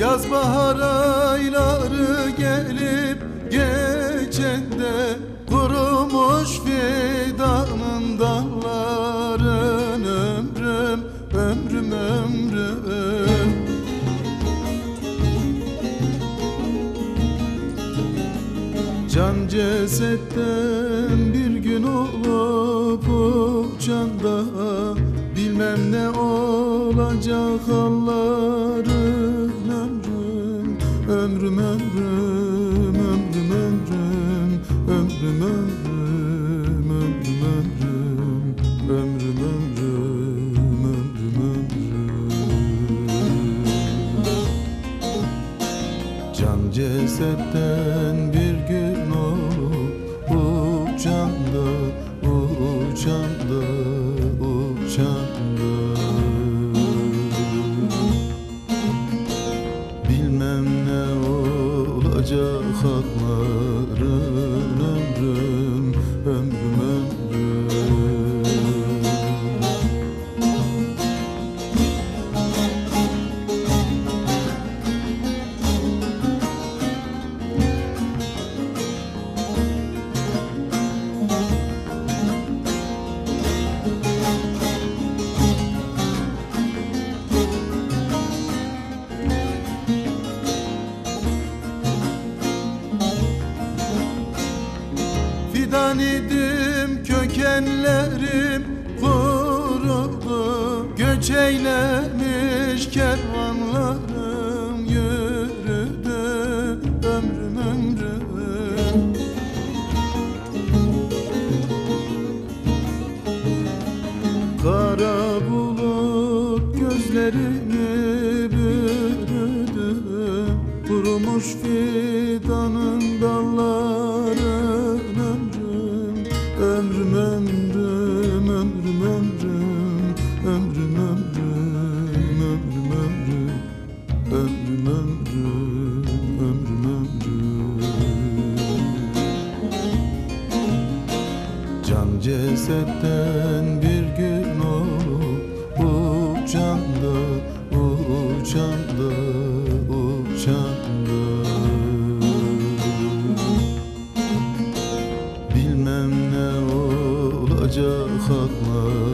Yaz bahar ayları gelip geçende Kurumuş fidanın dalların ömrüm, ömrüm, ömrüm. Can cesetten bir gün olup uçanda Bilmem ne olacak halların ömrüm Ömrüm ömrüm ömrüm ömrüm Ömrüm ömrüm ömrüm ömrüm Ömrüm ömrüm ömrüm. Can cesetten bir gün olup uçanda, uçanda, uçanda olacak Fidan idim kökenlerim kurudu Göç eylemiş kervanlarım yürüdü Ömrüm ömrüm. Kara bulut gözlerimi bürüdü Kurumuş fidanın Ömrüm ömrüm ömrüm ömrüm Ömrüm ömrüm ömrüm ömrüm Ömrüm ömrüm ömrüm. Ömrüm Can cesetten bir Hakların